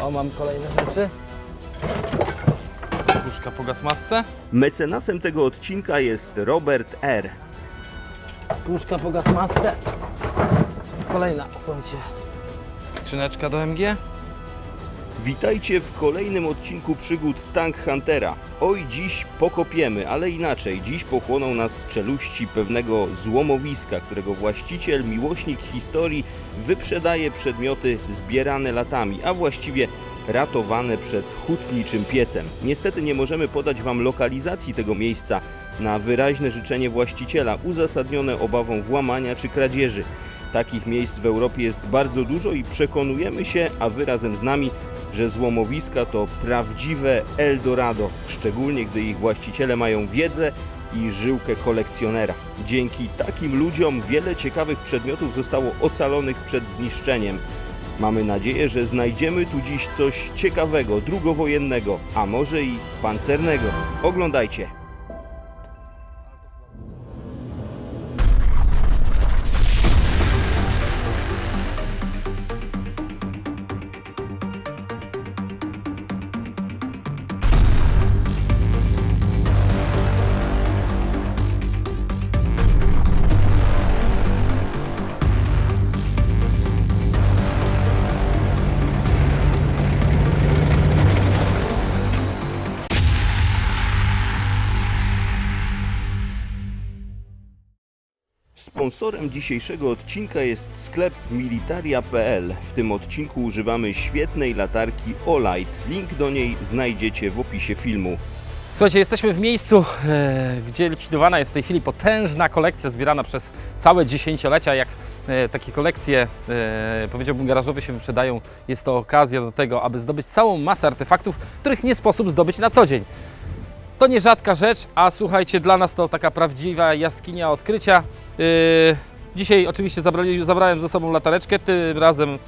O, mam kolejne rzeczy. Puszka po gasmasce. Mecenasem tego odcinka jest Robert R. Puszka po gasmasce. Kolejna, słuchajcie. Skrzyneczka do MG. Witajcie w kolejnym odcinku przygód Tank Huntera. Oj, dziś pokopiemy, ale inaczej. Dziś pochłoną nas czeluści pewnego złomowiska, którego właściciel, miłośnik historii, wyprzedaje przedmioty zbierane latami, a właściwie ratowane przed hutniczym piecem. Niestety nie możemy podać Wam lokalizacji tego miejsca na wyraźne życzenie właściciela, uzasadnione obawą włamania czy kradzieży. Takich miejsc w Europie jest bardzo dużo i przekonujemy się, a wy razem z nami, że złomowiska to prawdziwe Eldorado, szczególnie gdy ich właściciele mają wiedzę i żyłkę kolekcjonera. Dzięki takim ludziom wiele ciekawych przedmiotów zostało ocalonych przed zniszczeniem. Mamy nadzieję, że znajdziemy tu dziś coś ciekawego, drugowojennego, a może i pancernego. Oglądajcie! Sponsorem dzisiejszego odcinka jest sklep militaria.pl. W tym odcinku używamy świetnej latarki Olight. Link do niej znajdziecie w opisie filmu. Słuchajcie, jesteśmy w miejscu, e, gdzie likwidowana jest w tej chwili potężna kolekcja zbierana przez całe dziesięciolecia. Jak e, takie kolekcje, e, powiedziałbym, garażowe się wyprzedają, jest to okazja do tego, aby zdobyć całą masę artefaktów, których nie sposób zdobyć na co dzień. To nierzadka rzecz, a słuchajcie, dla nas to taka prawdziwa jaskinia odkrycia. Yy, dzisiaj oczywiście zabrali, zabrałem ze sobą latareczkę, tym razem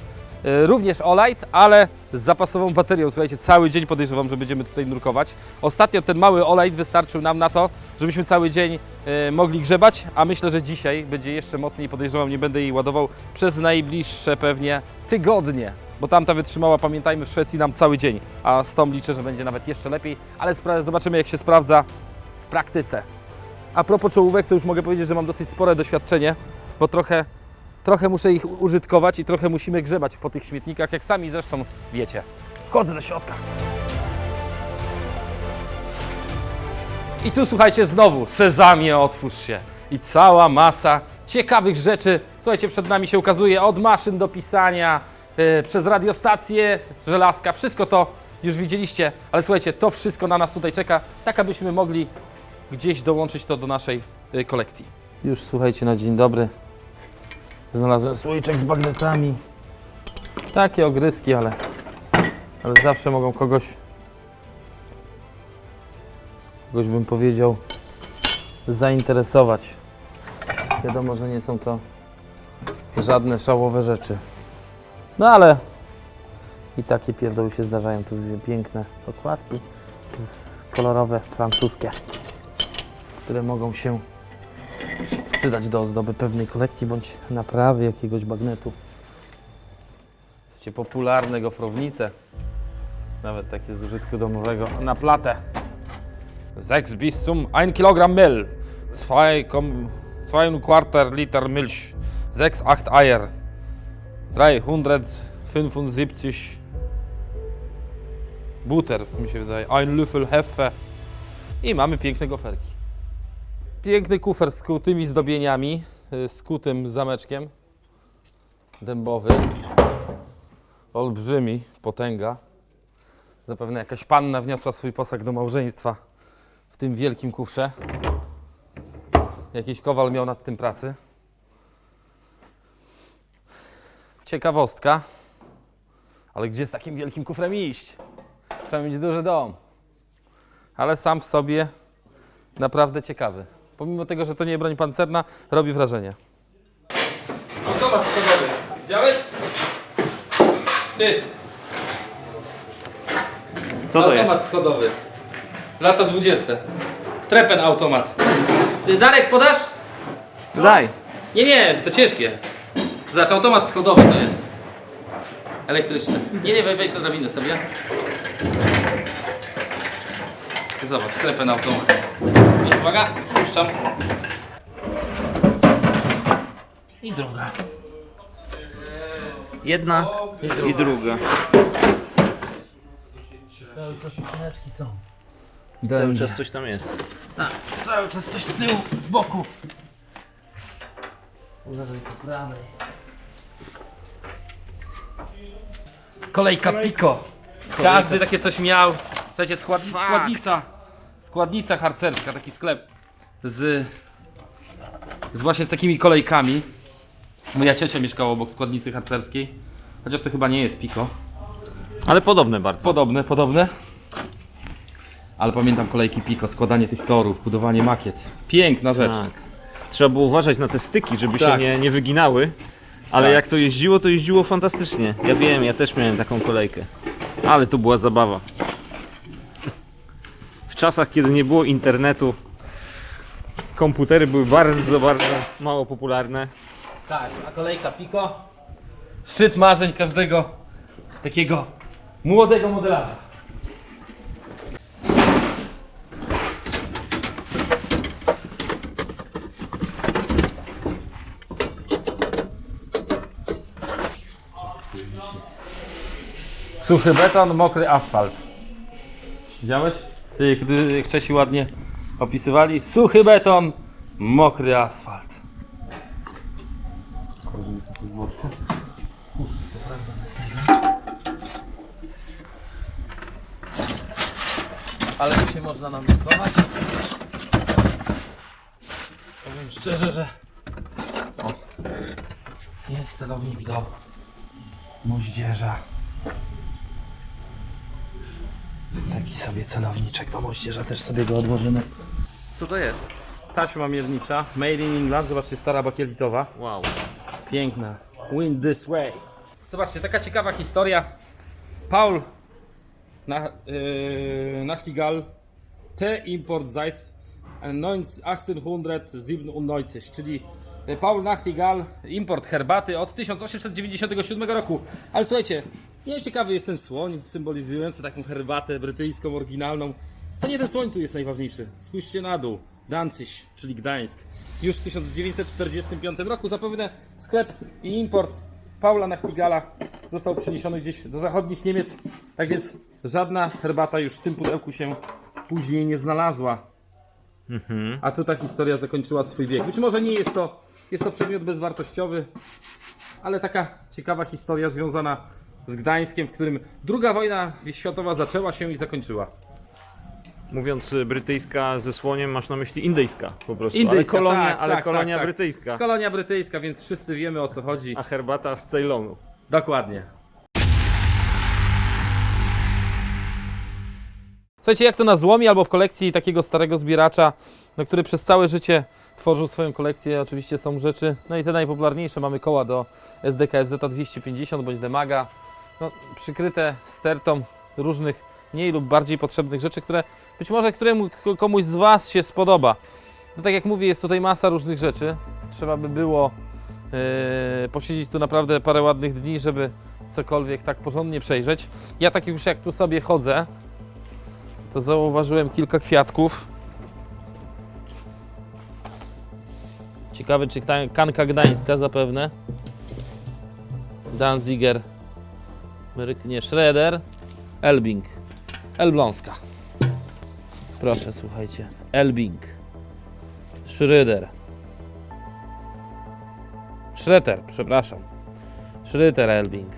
yy, również Olight, ale z zapasową baterią. Słuchajcie, cały dzień podejrzewam, że będziemy tutaj nurkować. Ostatnio ten mały Olight wystarczył nam na to, żebyśmy cały dzień yy, mogli grzebać, a myślę, że dzisiaj będzie jeszcze mocniej. Podejrzewam, nie będę jej ładował przez najbliższe pewnie tygodnie. Bo tamta wytrzymała, pamiętajmy, w Szwecji nam cały dzień, a z tą liczę, że będzie nawet jeszcze lepiej, ale zobaczymy jak się sprawdza w praktyce. A propos czołówek, to już mogę powiedzieć, że mam dosyć spore doświadczenie, bo trochę, trochę muszę ich użytkować i trochę musimy grzebać po tych śmietnikach, jak sami zresztą wiecie. Wchodzę do środka. I tu słuchajcie, znowu, sezamie, otwórz się. I cała masa ciekawych rzeczy. Słuchajcie, przed nami się ukazuje od maszyn do pisania, przez radiostację, żelazka, wszystko to już widzieliście, ale słuchajcie, to wszystko na nas tutaj czeka, tak abyśmy mogli gdzieś dołączyć to do naszej y, kolekcji. Już słuchajcie, na dzień dobry. Znalazłem słoiczek z bagnetami. Takie ogryski, ale, ale zawsze mogą kogoś, kogoś bym powiedział, zainteresować. Wiadomo, że nie są to żadne szałowe rzeczy. No ale i takie pierdoły się zdarzają. Tu piękne okładki kolorowe, francuskie które mogą się przydać do ozdoby pewnej kolekcji bądź naprawy jakiegoś bagnetu. Słuchajcie, popularne gofrownice, nawet takie z użytku domowego, na platę. 6 bis zum 1 Kilogramm Mehl, 2 Quarter Liter Milch, 6, 8 Eier, 375 Butter, mi się wydaje, 1 Löffel Hefe i mamy piękne goferki. Piękny kufer z kutymi zdobieniami, y, z kutym zameczkiem. Dębowy. Olbrzymi, potęga. Zapewne jakaś panna wniosła swój posag do małżeństwa w tym wielkim kufrze. Jakiś kowal miał nad tym pracy. Ciekawostka. Ale gdzie z takim wielkim kufrem iść? Trzeba mieć duży dom. Ale sam w sobie naprawdę ciekawy. Pomimo tego, że to nie broń pancerna, robi wrażenie. Automat schodowy. Widziałeś? Ty. Co to automat schodowy. Lata 20. Trepen automat. Ty, Darek, podasz? Daj! Nie, nie, to ciężkie. Zobacz, automat schodowy to jest. Elektryczny. Nie, nie, wejdź na drabinę sobie. Zobacz, sklepę na automat. I uwaga, puszczam. I druga. Jedna i druga. Cały czas skrzyneczki są. Cały czas coś tam jest. Tak, cały czas coś z tyłu, z boku. Uważaj po prawej. Kolejka Pico. Każdy takie coś miał. Słuchajcie, skład, składnica. Składnica harcerska, taki sklep z, z właśnie z takimi kolejkami. Moja ciocia mieszkała obok składnicy harcerskiej. Chociaż to chyba nie jest Pico. Ale podobne bardzo. Podobne, podobne. Ale pamiętam kolejki Pico, składanie tych torów, budowanie makiet. Piękna rzecz. Tak. Trzeba było uważać na te styki, żeby się Tak. nie, nie wyginały. Ale Tak. jak to jeździło, to jeździło fantastycznie. Ja wiem, ja też miałem taką kolejkę. Ale to była zabawa. W czasach, kiedy nie było internetu, komputery były bardzo, bardzo mało popularne. Tak, a kolejka Pico. Szczyt marzeń każdego takiego młodego modelarza. Suchy beton, mokry asfalt. Widziałeś? Ty, gdy Czesi ładnie opisywali. Suchy beton, mokry asfalt. Ale tu się można namiękować. Powiem szczerze, że o, jest celownik do moździerza. Taki sobie celowniczek do moździerza, też sobie go odłożymy. Co to jest? Taśma miernicza, made in England, zobaczcie, stara bakielitowa. Wow. Piękna. Win this way. Zobaczcie, taka ciekawa historia. Paul na, yy, Nachtigall T import seit 1897, czyli Paul Nachtigall import herbaty od 1897 roku. Ale słuchajcie, nie ciekawy jest ten słoń symbolizujący taką herbatę brytyjską, oryginalną. To nie ten słoń tu jest najważniejszy. Spójrzcie na dół. Danzig, czyli Gdańsk. Już w 1945 roku zapewne sklep i import Paula Nachtigala został przeniesiony gdzieś do zachodnich Niemiec. Tak więc żadna herbata już w tym pudełku się później nie znalazła. A tu ta historia zakończyła swój bieg. Być może nie jest to, jest to przedmiot bezwartościowy, ale taka ciekawa historia związana z Gdańskiem, w którym druga wojna światowa zaczęła się i zakończyła. Mówiąc y, brytyjska ze słoniem, masz na myśli indyjska po prostu. ale Indyjska, kolonia, tak, ale tak, kolonia tak, tak. brytyjska. Kolonia brytyjska, więc wszyscy wiemy o co chodzi. A herbata z Ceylonu. Dokładnie. Słuchajcie, jak to na złomie albo w kolekcji takiego starego zbieracza, no, który przez całe życie tworzył swoją kolekcję, oczywiście są rzeczy, no i te najpopularniejsze, mamy koła do SDKFZ 250 bądź Demaga, no, przykryte stertą różnych mniej lub bardziej potrzebnych rzeczy, które być może któremu, komuś z Was się spodoba. No tak jak mówię, jest tutaj masa różnych rzeczy, trzeba by było yy, posiedzieć tu naprawdę parę ładnych dni, żeby cokolwiek tak porządnie przejrzeć. Ja tak już jak tu sobie chodzę, to zauważyłem kilka kwiatków. Ciekawe, czy kanka gdańska zapewne. Danziger, Ryknie Schroeder, Elbing, Elbląska. Proszę, słuchajcie. Elbing, Schröder, Schroeter, przepraszam. Schroeter Elbing,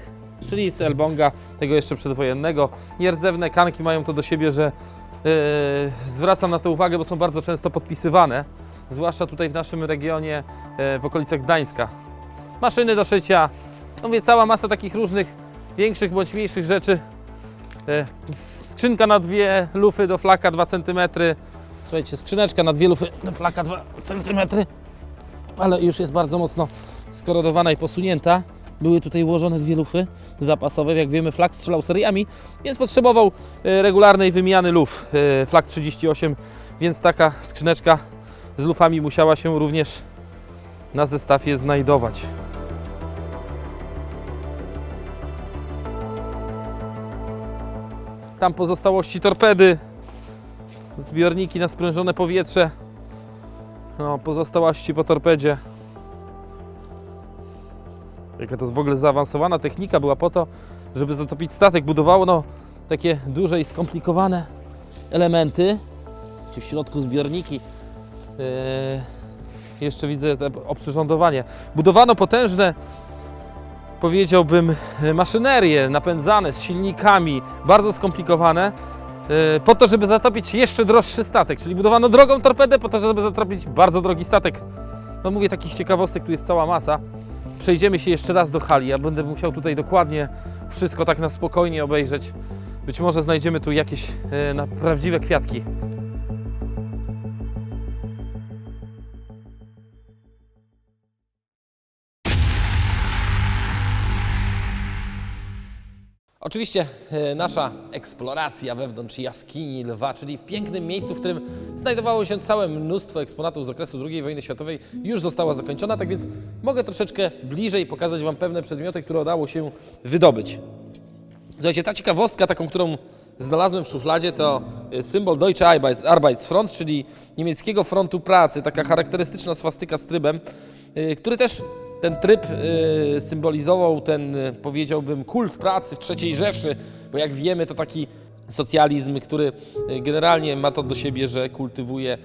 czyli z Elbonga, tego jeszcze przedwojennego. Nierdzewne kanki mają to do siebie, że yy, zwracam na to uwagę, bo są bardzo często podpisywane, zwłaszcza tutaj w naszym regionie, yy, w okolicach Gdańska. Maszyny do szycia, no mówię, cała masa takich różnych większych bądź mniejszych rzeczy. Yy, skrzynka na dwie lufy do flaka 2 cm. Słuchajcie, skrzyneczka na dwie lufy do flaka 2 cm, ale już jest bardzo mocno skorodowana i posunięta. Były tutaj ułożone dwie lufy zapasowe. Jak wiemy, flak strzelał seriami, więc potrzebował e, regularnej wymiany luf. E, Flak 38, więc taka skrzyneczka z lufami musiała się również na zestawie znajdować. tam pozostałości torpedy, zbiorniki na sprężone powietrze, no, pozostałości po torpedzie. Jaka to jest w ogóle zaawansowana technika była po to, żeby zatopić statek. Budowało no, takie duże i skomplikowane elementy. Tu w środku zbiorniki. Yy, jeszcze widzę oprzyrządowanie. Budowano potężne, powiedziałbym, maszynerie napędzane z silnikami, bardzo skomplikowane, yy, po to, żeby zatopić jeszcze droższy statek. Czyli budowano drogą torpedę po to, żeby zatopić bardzo drogi statek. No mówię, takich ciekawostek tu jest cała masa. Przejdziemy się jeszcze raz do hali. Ja będę musiał tutaj dokładnie wszystko tak na spokojnie obejrzeć. Być może znajdziemy tu jakieś e, na prawdziwe kwiatki. Oczywiście e, nasza eksploracja wewnątrz jaskini lwa, czyli w pięknym miejscu, w którym znajdowało się całe mnóstwo eksponatów z okresu II wojny światowej, już została zakończona, tak więc mogę troszeczkę bliżej pokazać Wam pewne przedmioty, które udało się wydobyć. Słuchajcie, ta ciekawostka, taką, którą znalazłem w szufladzie, to e, symbol Deutsche Arbeit- Arbeitsfront, czyli niemieckiego frontu pracy, taka charakterystyczna swastyka z trybem, e, który też ten tryb e, symbolizował ten, e, powiedziałbym, kult pracy w III Rzeszy, bo jak wiemy, to taki socjalizm, który e, generalnie ma to do siebie, że kultywuje,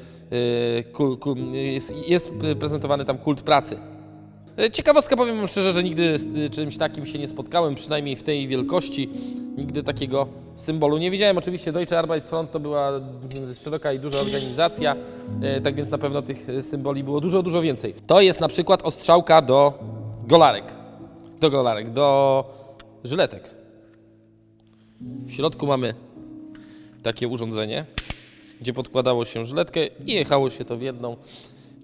kul, kul, jest, jest prezentowany tam kult pracy. E, Ciekawostka, powiem Wam szczerze, że nigdy z y, czymś takim się nie spotkałem, przynajmniej w tej wielkości. Nigdy takiego symbolu nie widziałem. Oczywiście Deutsche Arbeitsfront to była mm, szeroka i duża organizacja, e, tak więc na pewno tych e, symboli było dużo, dużo więcej. To jest na przykład ostrzałka do golarek. Do golarek, do żyletek. W środku mamy takie urządzenie, gdzie podkładało się żyletkę i jechało się to w jedną,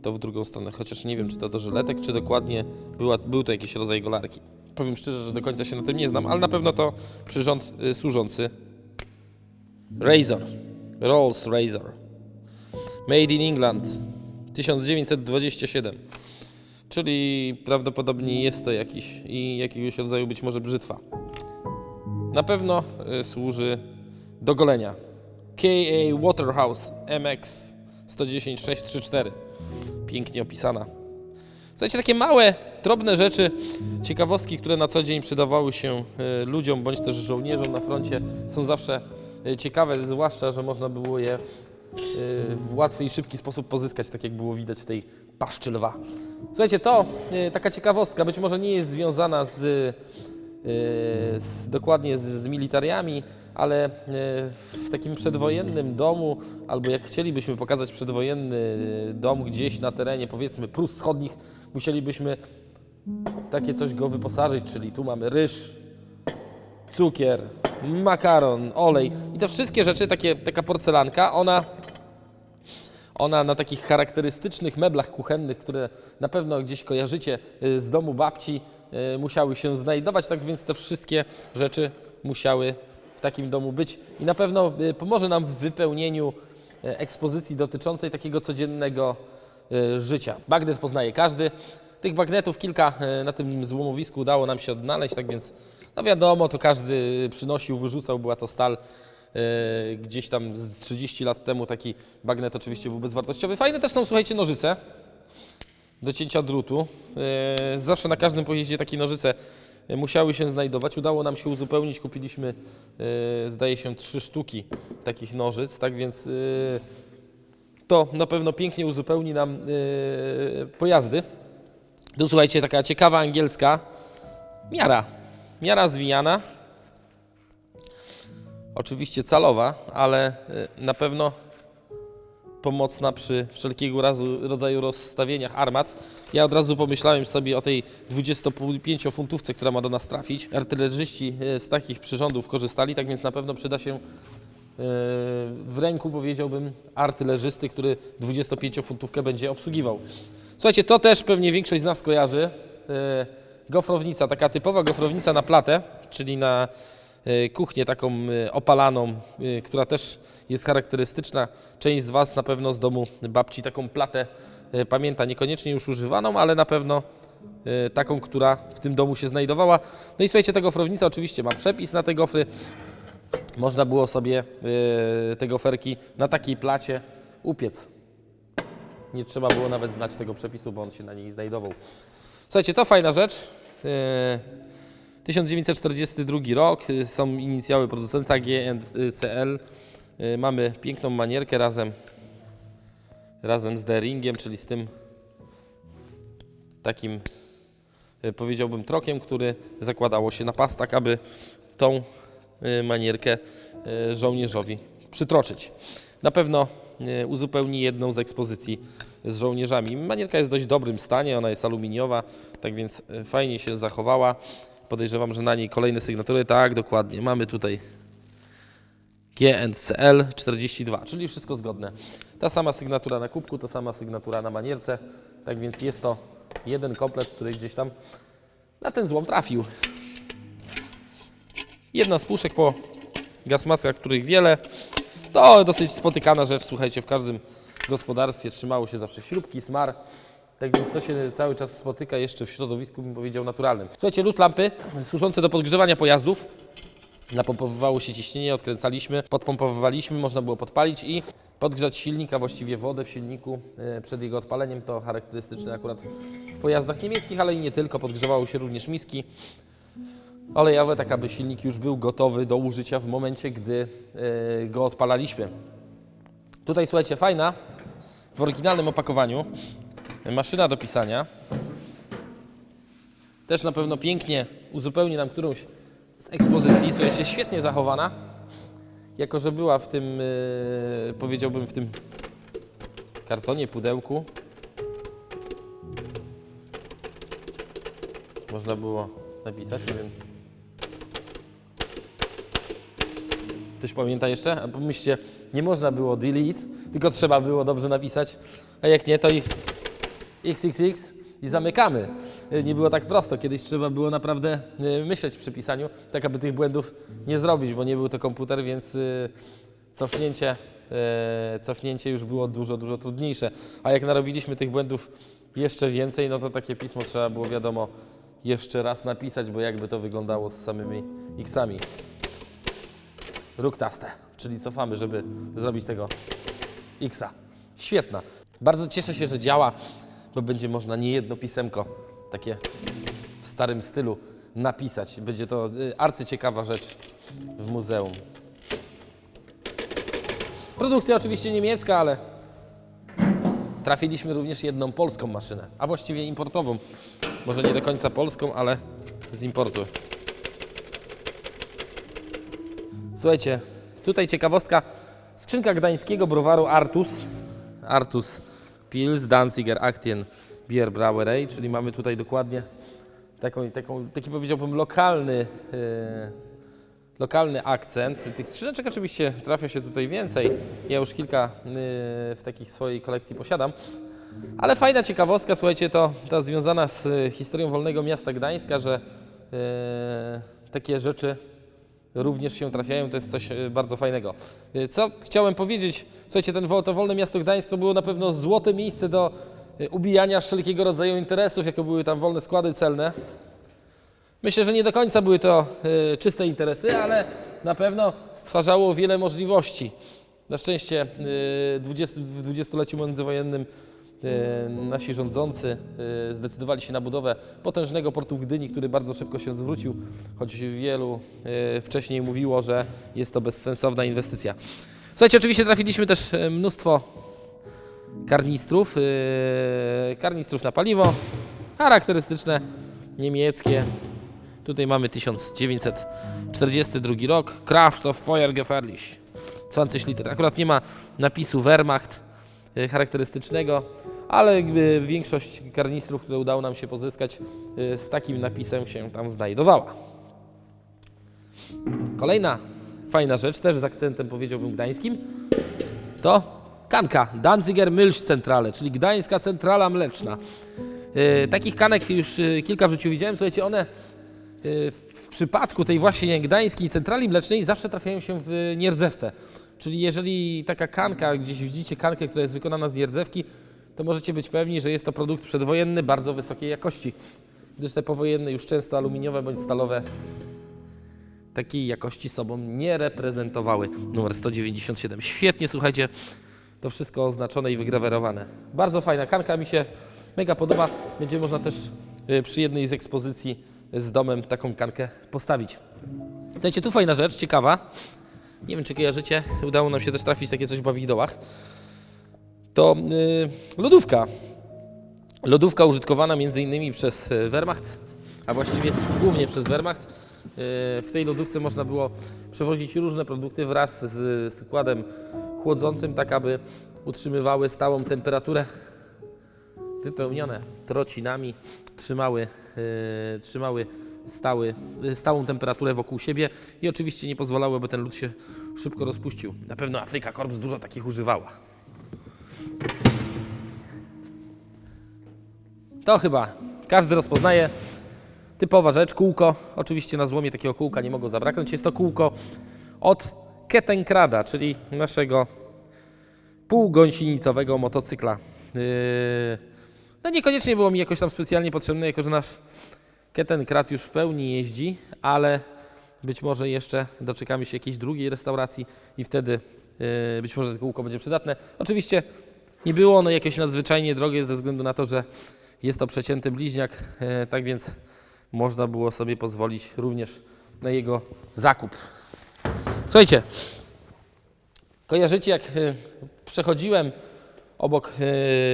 to w drugą stronę. Chociaż nie wiem, czy to do żyletek, czy dokładnie była, był to jakiś rodzaj golarki. Powiem szczerze, że do końca się na tym nie znam, ale na pewno to przyrząd y, służący. Razor. Rolls Razor. Made in England. 1927. Czyli prawdopodobnie jest to jakiś i jakiegoś rodzaju być może brzytwa. Na pewno y, służy do golenia. KA Waterhouse MX 110634. Pięknie opisana. Słuchajcie, takie małe, drobne rzeczy, ciekawostki, które na co dzień przydawały się y, ludziom bądź też żołnierzom na froncie, są zawsze y, ciekawe, zwłaszcza, że można było je y, w łatwy i szybki sposób pozyskać, tak jak było widać w tej paszczy lwa. Słuchajcie, to taka ciekawostka, być może nie jest związana z, z, dokładnie z, z militariami, ale y, w takim przedwojennym domu, albo jak chcielibyśmy pokazać przedwojenny y, dom gdzieś na terenie, powiedzmy Prus Wschodnich, musielibyśmy w takie coś go wyposażyć, czyli tu mamy ryż, cukier, makaron, olej i te wszystkie rzeczy, takie, taka porcelanka, ona ona na takich charakterystycznych meblach kuchennych, które na pewno gdzieś kojarzycie y, z domu babci, musiały się znajdować, tak więc te wszystkie rzeczy musiały takim domu być i na pewno y, pomoże nam w wypełnieniu y, ekspozycji dotyczącej takiego codziennego y, życia. Bagnet poznaje każdy. Tych bagnetów kilka na tym złomowisku udało nam się odnaleźć, tak więc no wiadomo, to każdy przynosił, wyrzucał, była to stal. Gdzieś tam z 30 lat temu taki bagnet oczywiście był bezwartościowy. Fajne też są, słuchajcie, nożyce do cięcia drutu. Zawsze na każdym pojeździe takie nożyce musiały się znajdować. Udało nam się uzupełnić, kupiliśmy e, zdaje się trzy sztuki takich nożyc, tak więc e, to na pewno pięknie uzupełni nam e, pojazdy. Tu słuchajcie, taka ciekawa angielska miara. Miara zwijana, Oczywiście calowa, ale na pewno pomocna przy wszelkiego rodzaju rozstawieniach armat. Ja od razu pomyślałem sobie o tej 25-funtówce, która ma do nas trafić. Artylerzyści y, z takich przyrządów korzystali, tak więc na pewno przyda się y, w ręku, powiedziałbym, artylerzysty, który 25-funtówkę będzie obsługiwał. Słuchajcie, to też pewnie większość z nas kojarzy. Y, Gofrownica, taka typowa gofrownica na platę, czyli na kuchnię taką opalaną, która też jest charakterystyczna. Część z Was na pewno z domu babci taką platę y, pamięta, niekoniecznie już używaną, ale na pewno y, taką, która w tym domu się znajdowała. No i słuchajcie, ta gofrownica oczywiście ma przepis na te gofry. można było sobie yy, te goferki na takiej placie upiec. Nie trzeba było nawet znać tego przepisu, bo on się na niej znajdował. Słuchajcie, to fajna rzecz. Yy, 1942 rok, są inicjały producenta GNCL. Yy, Mamy piękną manierkę razem, razem z D-ringiem, czyli z tym takim yy, powiedziałbym trokiem, który zakładało się na pas, tak aby tą yy, manierkę żołnierzowi przytroczyć. Na pewno uzupełni jedną z ekspozycji z żołnierzami. Manierka jest w dość dobrym stanie, ona jest aluminiowa, tak więc fajnie się zachowała. Podejrzewam, że na niej kolejne sygnatury. Tak, dokładnie. Mamy tutaj GNCL 42, czyli wszystko zgodne. Ta sama sygnatura na kubku, ta sama sygnatura na manierce. Tak więc jest to jeden komplet, który gdzieś tam na ten złom trafił. Jedna z puszek po gasmaskach, których wiele. To dosyć spotykana rzecz, słuchajcie, w każdym gospodarstwie trzymało się zawsze śrubki, smar. Tak więc to się cały czas spotyka jeszcze w środowisku, bym powiedział, naturalnym. Słuchajcie, lód lampy służące do podgrzewania pojazdów. Napompowywało się ciśnienie, odkręcaliśmy, podpompowywaliśmy, można było podpalić i podgrzać silnik, a właściwie wodę w silniku e, przed jego odpaleniem. To charakterystyczne akurat w pojazdach niemieckich, ale i nie tylko. Podgrzewały się również miski olejowe, tak aby silnik już był gotowy do użycia w momencie, gdy e, go odpalaliśmy. Tutaj słuchajcie, fajna, w oryginalnym opakowaniu, maszyna do pisania. Też na pewno pięknie uzupełni nam którąś z ekspozycji. Słuchajcie, świetnie zachowana. Jako, że była w tym, e, powiedziałbym, w tym kartonie, pudełku. Można było napisać, nie wiem. Ktoś pamięta jeszcze? A pomyślcie, nie można było delete, tylko trzeba było dobrze napisać. A jak nie, to ich XXX i zamykamy. Y, Nie było tak prosto. Kiedyś trzeba było naprawdę y, myśleć przy pisaniu, tak aby tych błędów nie zrobić, bo nie był to komputer, więc y, cofnięcie, cofnięcie już było dużo, dużo trudniejsze. A jak narobiliśmy tych błędów jeszcze więcej, no to takie pismo trzeba było, wiadomo, jeszcze raz napisać, bo jakby to wyglądało z samymi X-ami. Ruktaste, czyli cofamy, żeby zrobić tego Xa. Świetna. Bardzo cieszę się, że działa, bo będzie można niejedno pisemko takie w starym stylu napisać. Będzie to y, arcyciekawa rzecz w muzeum. Produkcja oczywiście niemiecka, ale trafiliśmy również jedną polską maszynę, a właściwie importową. Może nie do końca polską, ale z importu. Słuchajcie, tutaj ciekawostka. Skrzynka gdańskiego browaru Artus. Artus Pils, Danziger, Aktien, Bier Brauerei, czyli mamy tutaj dokładnie taką, taką, taki powiedziałbym lokalny, e, lokalny akcent. Tych skrzyneczek oczywiście trafia się tutaj więcej. Ja już kilka e, w takich swojej kolekcji posiadam. Ale fajna ciekawostka, słuchajcie, to ta związana z e, historią Wolnego Miasta Gdańska, że e, takie rzeczy również się trafiają, to jest coś e, bardzo fajnego. E, Co chciałem powiedzieć, słuchajcie, ten, to Wolne Miasto Gdańsk to było na pewno złote miejsce do ubijania wszelkiego rodzaju interesów, jako były tam wolne składy celne. Myślę, że nie do końca były to e, czyste interesy, ale na pewno stwarzało wiele możliwości. Na szczęście 20, w dwudziestoleciu międzywojennym nasi rządzący zdecydowali się na budowę potężnego portu w Gdyni, który bardzo szybko się zwrócił, choć wielu wcześniej mówiło, że jest to bezsensowna inwestycja. Słuchajcie, oczywiście trafiliśmy też mnóstwo karnistrów, e, karnistrów na paliwo, charakterystyczne niemieckie. Tutaj mamy 1942 rok, Kraftstoff Feuergefährlich, 20 liter. Akurat nie ma napisu Wehrmacht e, charakterystycznego, ale jakby większość karnistrów, które udało nam się pozyskać e, z takim napisem się tam znajdowała. Kolejna fajna rzecz, też z akcentem powiedziałbym gdańskim, to kanka Danziger Milch Centrale, czyli Gdańska Centrala Mleczna. E, takich kanek już e, kilka w życiu widziałem. Słuchajcie, one w, w przypadku tej właśnie gdańskiej centrali mlecznej zawsze trafiają się w nierdzewce. Czyli jeżeli taka kanka, gdzieś widzicie kankę, która jest wykonana z nierdzewki, to możecie być pewni, że jest to produkt przedwojenny bardzo wysokiej jakości. Gdyż te powojenne już często aluminiowe bądź stalowe takiej jakości sobą nie reprezentowały. Numer 197. Świetnie, słuchajcie, to wszystko oznaczone i wygrawerowane. Bardzo fajna kanka, mi się mega podoba. Będzie można też y, przy jednej z ekspozycji z domem taką kankę postawić. Słuchajcie, tu fajna rzecz, ciekawa. Nie wiem, czy kojarzycie, udało nam się też trafić takie coś w Babich Dołach. To y, lodówka. Lodówka użytkowana m.in. przez y, Wehrmacht, a właściwie głównie przez Wehrmacht. Y, W tej lodówce można było przewozić różne produkty wraz z składem chłodzącym, tak aby utrzymywały stałą temperaturę. Wypełnione trocinami, trzymały, y, trzymały stały, y, stałą temperaturę wokół siebie i oczywiście nie pozwalały, by ten lód się szybko rozpuścił. Na pewno Afryka Korps dużo takich używała. To chyba każdy rozpoznaje. Typowa rzecz, kółko. Oczywiście na złomie takiego kółka nie mogło zabraknąć. Jest to kółko od Kettenkrada, czyli naszego półgąsienicowego motocykla. Yy, No niekoniecznie było mi jakoś tam specjalnie potrzebne, jako że nasz Kettenkrad już w pełni jeździ, ale być może jeszcze doczekamy się jakiejś drugiej restauracji i wtedy yy, być może to kółko będzie przydatne. Oczywiście nie było ono jakieś nadzwyczajnie drogie ze względu na to, że jest to przecięty bliźniak, e, tak więc można było sobie pozwolić również na jego zakup. Słuchajcie, kojarzycie jak e, przechodziłem obok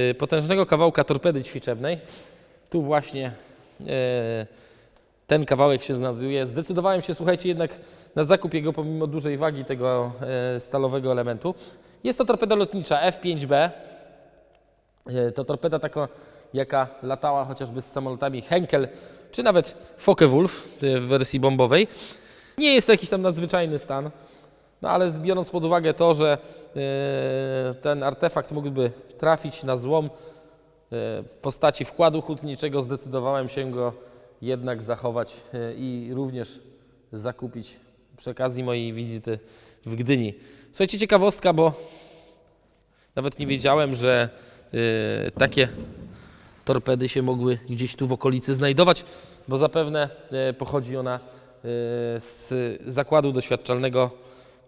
e, potężnego kawałka torpedy ćwiczebnej, tu właśnie e, ten kawałek się znajduje. Zdecydowałem się, słuchajcie, jednak na zakup jego pomimo dużej wagi tego stalowego elementu. Jest to torpeda lotnicza F5B. E, To torpeda taka, jaka latała chociażby z samolotami Henkel, czy nawet Focke-Wulf w wersji bombowej. Nie jest to jakiś tam nadzwyczajny stan, no ale biorąc pod uwagę to, że e, ten artefakt mógłby trafić na złom e, w postaci wkładu hutniczego, zdecydowałem się go jednak zachować e, i również zakupić przy okazji mojej wizyty w Gdyni. Słuchajcie, ciekawostka, bo nawet nie wiedziałem, że takie torpedy się mogły gdzieś tu w okolicy znajdować, bo zapewne pochodzi ona z zakładu doświadczalnego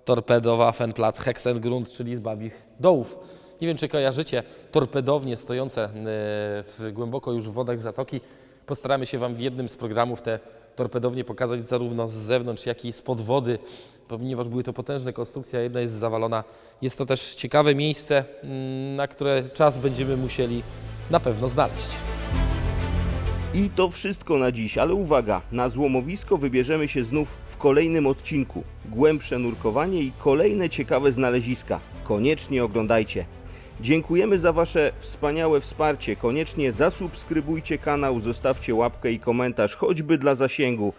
torpedowaffenplatz Hexengrund, czyli z Babich Dołów. Nie wiem, czy kojarzycie torpedownie stojące y, w, głęboko już w wodach zatoki. Postaramy się Wam w jednym z programów te torpedownie pokazać zarówno z zewnątrz, jak i spod wody, ponieważ były to potężne konstrukcje, a jedna jest zawalona. Jest to też ciekawe miejsce, mm, na które czas będziemy musieli na pewno znaleźć. I to wszystko na dziś, ale uwaga, na złomowisko wybierzemy się znów w kolejnym odcinku. Głębsze nurkowanie i kolejne ciekawe znaleziska. Koniecznie oglądajcie. Dziękujemy za Wasze wspaniałe wsparcie. Koniecznie zasubskrybujcie kanał, zostawcie łapkę i komentarz, choćby dla zasięgu.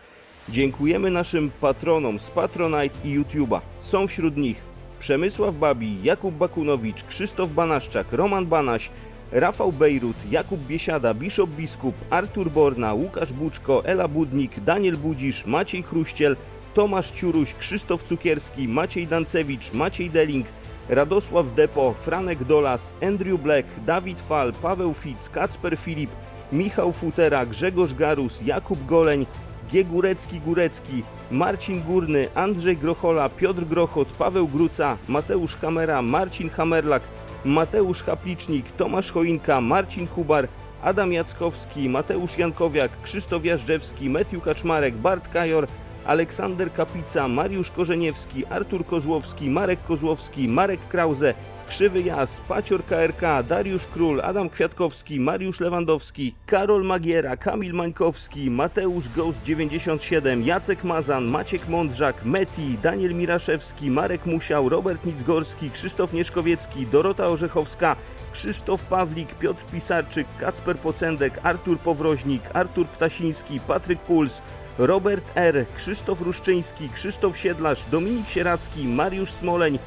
Dziękujemy naszym patronom z Patronite i YouTube'a. Są wśród nich Przemysław Babi, Jakub Bakunowicz, Krzysztof Banaszczak, Roman Banaś, Rafał Bejrut, Jakub Biesiada, Bishop Biskup, Artur Borna, Łukasz Buczko, Ela Budnik, Daniel Budzisz, Maciej Chruściel, Tomasz Ciuruś, Krzysztof Cukierski, Maciej Dancewicz, Maciej Deling, Radosław Depo, Franek Dolas, Andrew Black, Dawid Fal, Paweł Fitz, Kacper Filip, Michał Futera, Grzegorz Garus, Jakub Goleń, G. Górecki-Górecki, Marcin Górny, Andrzej Grochola, Piotr Grochot, Paweł Gruca, Mateusz Kamera, Marcin Hamerlak, Mateusz Kaplicznik, Tomasz Choinka, Marcin Hubar, Adam Jackowski, Mateusz Jankowiak, Krzysztof Jażdżewski, Metiu Kaczmarek, Bart Kajor, Aleksander Kapica, Mariusz Korzeniewski, Artur Kozłowski, Marek Kozłowski, Marek Krause, Krzywy Jas, Pacior KRK, Dariusz Król, Adam Kwiatkowski, Mariusz Lewandowski, Karol Magiera, Kamil Mańkowski, Mateusz Ghost 97, Jacek Mazan, Maciek Mądrzak, Meti, Daniel Miraszewski, Marek Musiał, Robert Nicgorski, Krzysztof Nieszkowiecki, Dorota Orzechowska, Krzysztof Pawlik, Piotr Pisarczyk, Kacper Pocendek, Artur Powroźnik, Artur Ptasiński, Patryk Puls, Robert R., Krzysztof Ruszczyński, Krzysztof Siedlarz, Dominik Sieracki, Mariusz Smoleń,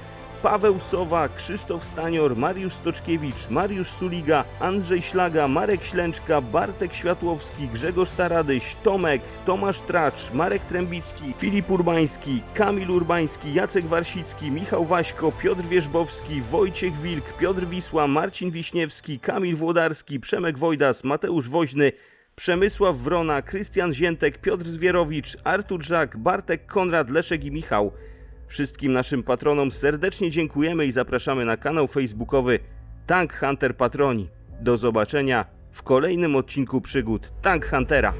Paweł Sowa, Krzysztof Stanior, Mariusz Stoczkiewicz, Mariusz Suliga, Andrzej Ślaga, Marek Ślęczka, Bartek Światłowski, Grzegorz Taradyś, Tomek, Tomasz Tracz, Marek Trębicki, Filip Urbański, Kamil Urbański, Jacek Warsicki, Michał Waśko, Piotr Wierzbowski, Wojciech Wilk, Piotr Wisła, Marcin Wiśniewski, Kamil Włodarski, Przemek Wojdas, Mateusz Woźny, Przemysław Wrona, Krystian Ziętek, Piotr Zwierowicz, Artur Żak, Bartek Konrad, Leszek i Michał. Wszystkim naszym patronom serdecznie dziękujemy i zapraszamy na kanał facebookowy Tank Hunter Patroni. Do zobaczenia w kolejnym odcinku przygód Tank Huntera.